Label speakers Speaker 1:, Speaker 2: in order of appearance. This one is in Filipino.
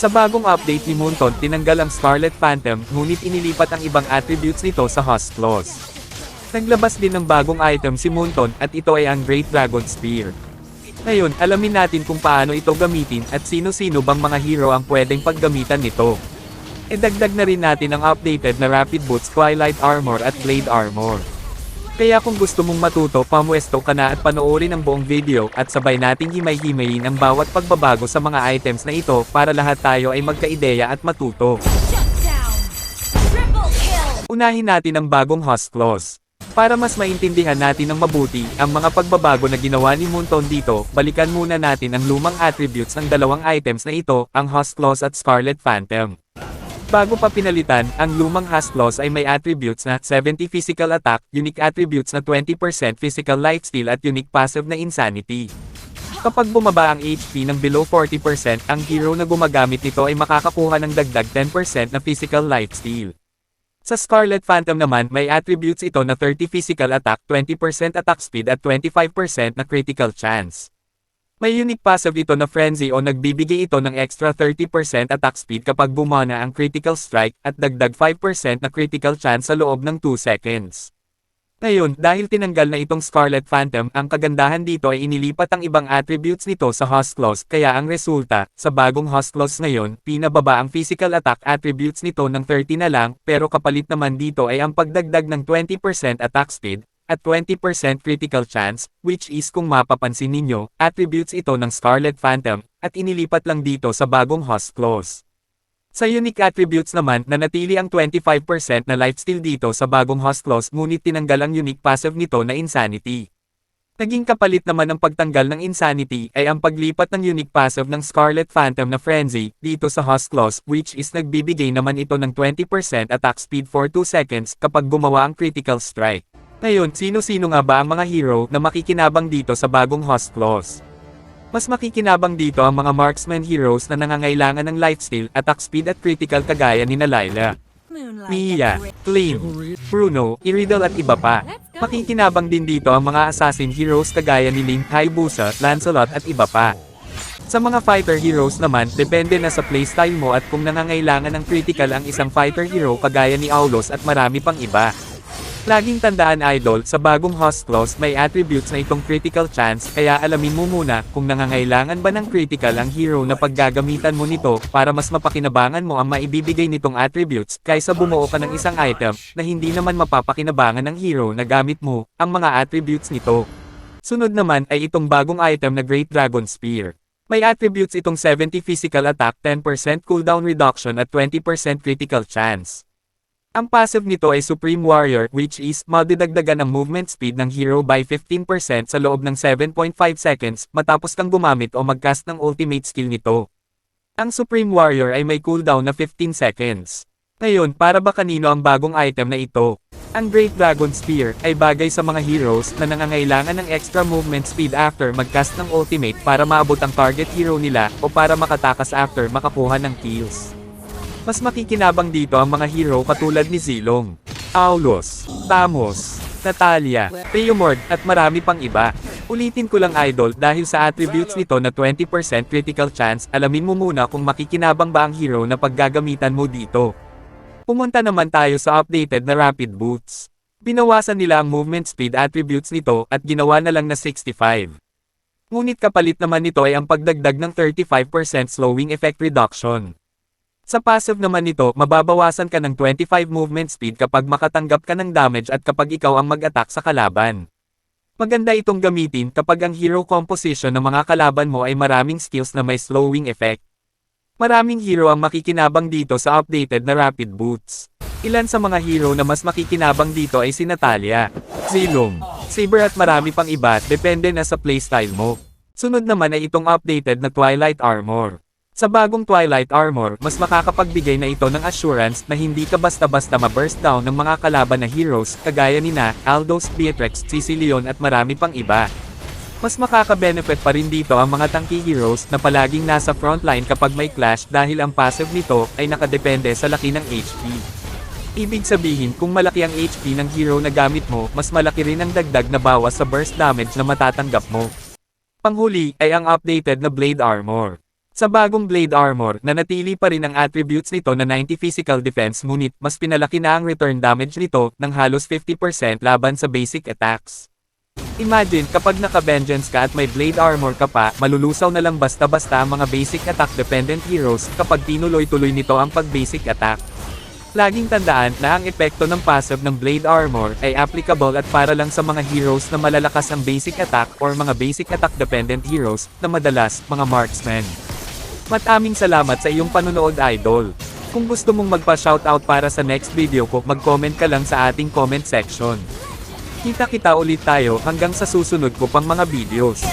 Speaker 1: Sa bagong update ni Moonton tinanggal ang Scarlet Phantom ngunit inilipat ang ibang attributes nito sa Host Claws. Naglabas din ng bagong item si Moonton at ito ay ang Great Dragon Spear. Ngayon, alamin natin kung paano ito gamitin at sino-sino bang mga hero ang pwedeng paggamitan nito. E dagdag na rin natin ang updated na Rapid Boots Twilight Armor at Blade Armor. Kaya kung gusto mong matuto, pamwesto ka na at panoorin ang buong video at sabay nating himay-himayin ang bawat pagbabago sa mga items na ito para lahat tayo ay magkaideya at matuto. Unahin natin ang bagong host clause. Para mas maintindihan natin ng mabuti ang mga pagbabago na ginawa ni Moonton dito, balikan muna natin ang lumang attributes ng dalawang items na ito, ang host clause at Scarlet Phantom. Bago pa pinalitan, ang lumang clause ay may attributes na 70 physical attack, unique attributes na 20% physical lifesteal at unique passive na insanity. Kapag bumaba ang HP ng below 40%, ang hero na gumagamit nito ay makakakuha ng dagdag 10% na physical lifesteal. Sa Scarlet Phantom naman, may attributes ito na 30 physical attack, 20% attack speed at 25% na critical chance. May unique passive ito na Frenzy o nagbibigay ito ng extra 30% attack speed kapag bumana ang critical strike at dagdag 5% na critical chance sa loob ng 2 seconds. Ngayon, dahil tinanggal na itong Scarlet Phantom, ang kagandahan dito ay inilipat ang ibang attributes nito sa Host Clause, kaya ang resulta, sa bagong Host Clause ngayon, pinababa ang physical attack attributes nito ng 30 na lang, pero kapalit naman dito ay ang pagdagdag ng 20% attack speed, at 20% critical chance, which is kung mapapansin ninyo, attributes ito ng Scarlet Phantom, at inilipat lang dito sa bagong Host Clause. Sa unique attributes naman, nanatili ang 25% na lifesteal dito sa bagong host clause ngunit tinanggal ang unique passive nito na insanity. Naging kapalit naman ng pagtanggal ng insanity ay ang paglipat ng unique passive ng Scarlet Phantom na Frenzy dito sa host clause which is nagbibigay naman ito ng 20% attack speed for 2 seconds kapag gumawa ang critical strike. Ngayon, sino-sino nga ba ang mga hero na makikinabang dito sa bagong host clause? Mas makikinabang dito ang mga marksman heroes na nangangailangan ng lifesteal, attack speed at critical kagaya ni Layla,
Speaker 2: Moonlight.
Speaker 1: Mia, Clean, Bruno, Iridal at iba pa. Makikinabang din dito ang mga assassin heroes kagaya ni Link, Hayabusa, Lancelot at iba pa. Sa mga fighter heroes naman, depende na sa playstyle mo at kung nangangailangan ng critical ang isang fighter hero kagaya ni Aulos at marami pang iba. Laging tandaan idol, sa bagong host clause may attributes na itong critical chance, kaya alamin mo muna kung nangangailangan ba ng critical ang hero na paggagamitan mo nito para mas mapakinabangan mo ang maibibigay nitong attributes kaysa bumuo ka ng isang item na hindi naman mapapakinabangan ng hero na gamit mo ang mga attributes nito. Sunod naman ay itong bagong item na Great Dragon Spear. May attributes itong 70 physical attack, 10% cooldown reduction at 20% critical chance. Ang passive nito ay Supreme Warrior which is madidagdagan ang movement speed ng hero by 15% sa loob ng 7.5 seconds matapos kang gumamit o mag-cast ng ultimate skill nito. Ang Supreme Warrior ay may cooldown na 15 seconds. Ngayon, para ba kanino ang bagong item na ito? Ang Great Dragon Spear ay bagay sa mga heroes na nangangailangan ng extra movement speed after mag-cast ng ultimate para maabot ang target hero nila o para makatakas after makakuha ng kills. Mas makikinabang dito ang mga hero katulad ni Zilong, Aulos, Tamos, Natalia, Theomord at marami pang iba. Ulitin ko lang idol dahil sa attributes nito na 20% critical chance alamin mo muna kung makikinabang ba ang hero na paggagamitan mo dito. Pumunta naman tayo sa updated na Rapid Boots. Binawasan nila ang movement speed attributes nito at ginawa na lang na 65. Ngunit kapalit naman nito ay ang pagdagdag ng 35% slowing effect reduction. Sa passive naman nito, mababawasan ka ng 25 movement speed kapag makatanggap ka ng damage at kapag ikaw ang mag-attack sa kalaban. Maganda itong gamitin kapag ang hero composition ng mga kalaban mo ay maraming skills na may slowing effect. Maraming hero ang makikinabang dito sa updated na Rapid Boots. Ilan sa mga hero na mas makikinabang dito ay si Natalia, Zilong, Saber at marami pang iba, depende na sa playstyle mo. Sunod naman ay itong updated na Twilight Armor. Sa bagong Twilight Armor, mas makakapagbigay na ito ng assurance na hindi ka basta-basta ma-burst down ng mga kalaban na heroes, kagaya ni na, Aldos, Beatrix, Sicilion at marami pang iba. Mas makaka-benefit pa rin dito ang mga tanky heroes na palaging nasa frontline kapag may clash dahil ang passive nito ay nakadepende sa laki ng HP. Ibig sabihin kung malaki ang HP ng hero na gamit mo, mas malaki rin ang dagdag na bawas sa burst damage na matatanggap mo. Panghuli ay ang updated na Blade Armor. Sa bagong Blade Armor, nanatili pa rin ang attributes nito na 90 physical defense ngunit mas pinalaki na ang return damage nito ng halos 50% laban sa basic attacks. Imagine kapag naka-vengeance ka at may blade armor ka pa, malulusaw na lang basta-basta mga basic attack dependent heroes kapag tinuloy-tuloy nito ang pag-basic attack. Laging tandaan na ang epekto ng passive ng blade armor ay applicable at para lang sa mga heroes na malalakas ang basic attack or mga basic attack dependent heroes na madalas mga marksmen. Mataming salamat sa iyong panunood idol. Kung gusto mong magpa-shoutout para sa next video ko, mag-comment ka lang sa ating comment section. Kita-kita ulit tayo hanggang sa susunod ko pang mga videos.